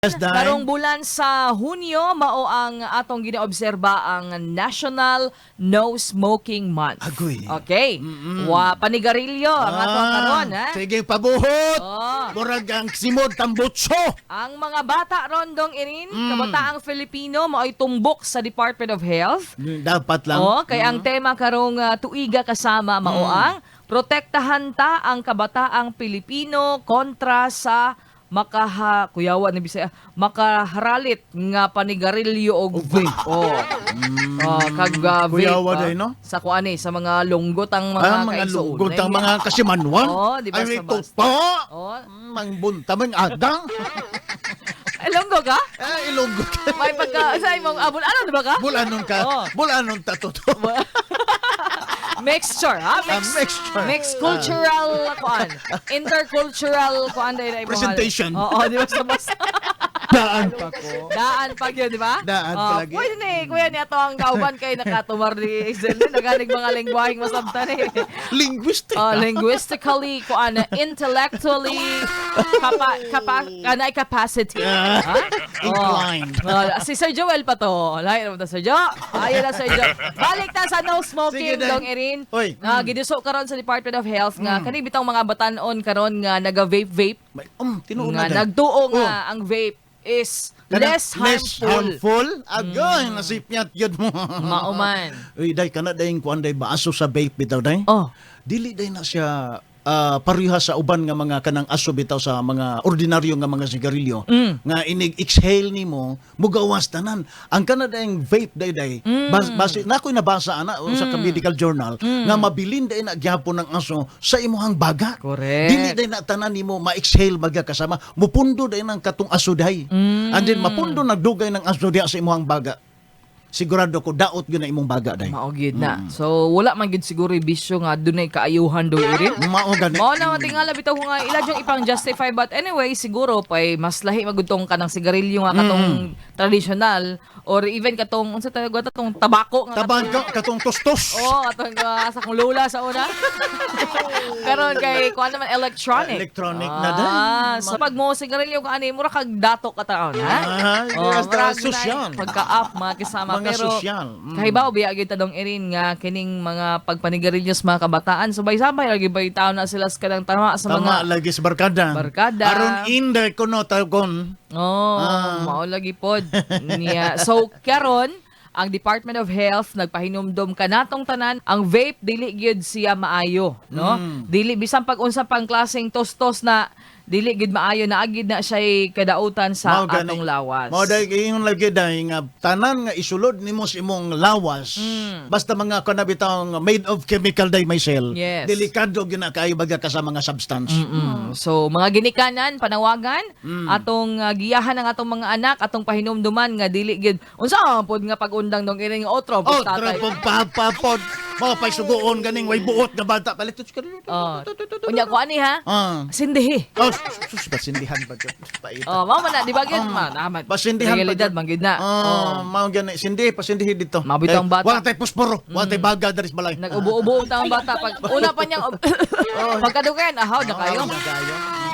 Yes. Karong bulan sa Hunyo, mao ang atong ginaobserba ang National No Smoking Month. Agoy. Okay. Wa panigarilyo ang atong karon, ha? Ah, Sige, pabuhot. Oh. Murag ang simod tambutso. Ang mga bata rondong irin, Mm. kabataang Filipino mao'y tumbok sa Department of Health. Dapat lang. Oh, kay ang tema karong ah, tuiga kasama mao ang protektahan ta ang kabataang Pilipino kontra sa makaha kuyawa ni Bisaya makaharalit nga panigarilyo og vape. Oh. Oh, kag ah, vape. Kuyawa ah, day, no? Sa kuani sa mga lunggot ang mga Ah, mga kaigsuon. lugod ang mga kasimanwan. Oo, di ba, Ay, sa ito po. Oh, Mang bunta, mang adang. ay lunggo ka? Ay, ilugod ka. May pagka sa imong abol ano di ba ka? Bulanon ka. Oh. Bulanon ta totoo. Mixture, ha? Ah, mixture. Mixed cultural, kuan. Intercultural, kuan dahil ay mga- Presentation. Oo, di ba? Sa basta. Daan pa ko. Daan pag yun, di ba? Daan Oh, palagi. Pwede na eh. Kuya niya to ang kauban kay nakatumar ni Isel. Nagaling mga lingwaheng masabtan eh. Linguistic. Oh, linguistically, kuan, intellectually, kapa, kapa, kanay capacity. Ah, Ha? inclined. Oh, si Sir Joel pa to. Lahat naman Sir Jo. Ayun na, Sir Jo. Balik ta sa no smoking, dong Erin. Oy. Nga, giduso karon sa Department of Health nga, kani bitang mga batanon karon nga naga-vape-vape, Um, tinuon nga na nagtuo nga Oh. ang vape is Kana- less harmful. harmful? Agoy, nasipyat yun mo. Mauman. Uy, day, kana day kuan day baaso sa vape bitaw day. Oh. Dili day na siya ah, pareha sa uban nga mga kanang aso bitaw sa mga ordinaryo nga mga sigarilyo Mm. nga inig exhale nimo mugawas tanan ang kana dayang vape day day Mm. bas, basi nakoy nabasa ana sa ka medical journal nga mabilin day na gyapon ng aso sa imuhang baga Correct. dili day na tanan nimo ma-exhale baga kasama mupundo day nang katong aso day Mm. and then mapundo nagdugay ng aso diha sa imuhang baga sigurado ko daot gyud na imong baga day Mao gyud na. So wala man gyud siguro yung bisyo nga dunay kaayuhan do Erin. mao gani Mao na matingala bitaw ko nga ila yung ipang justify but anyway siguro pay mas lahi magutong kanang sigarilyo nga katong traditional or even katong unsa tawag katong tabako nga taban ka katong tostos Oh, katong uh, sa kong lula sa una. Karon kay kuan naman electronic. Electronic na din. Ah, so pag mo sigarilyo ka ani mura kag dato ka taon, ha? Ah, yes, murag sosyal. na Pagka-up mga kasama Mga pero sosyal. Mm. kahibaw biya gyud tadong irin nga kining mga pagpanigarilyos mga kabataan sabay-sabay lagi ba taon na sila sa kanang tama sa Tama mga lagi sa barkada. Barkada. Aron inday ko no tagon. Oh, Ah. mao lagi pod niya. So karon ang Department of Health nagpahinumdom kanatong tanan ang vape dili gyud siya maayo, no? Mm. Dili bisan pag unsa pang klaseng tostos na dili gyud maayo na agid na siya kadautan sa Mao gani. atong lawas. Mao day ingon lagi day nga tanan nga isulod nimo sa imong lawas. Basta mga kanabitang made of chemical day myself. Yes. Delikado gyud na kaayo baga ka sa mga substance. Mm. So mga ginikanan panawagan atong uh, giyahan ang atong mga anak atong pahinumduman nga dili gyud unsa pod nga pagundang dong iring otro Oh, tatay. trapog papapod. Mao pay suguon ganing way buot nga bata palit ka. Oh. Unya ko ani ha? Ah. Sindihi. Oh, sus basindihan ba jud? Paita. Oh, mao man na di ba gyud man? Amat. Pasindihan pa Realidad dyan. man gyud na. Ah, Oh. mao gani sindi pasindihi dito. Mabitaw ang bata. Wala tay posporo, wala tay baga dari balay. Nag-ubo-ubo ang bata pag una pa niyang pagkadugan ahaw na kayo. Ah.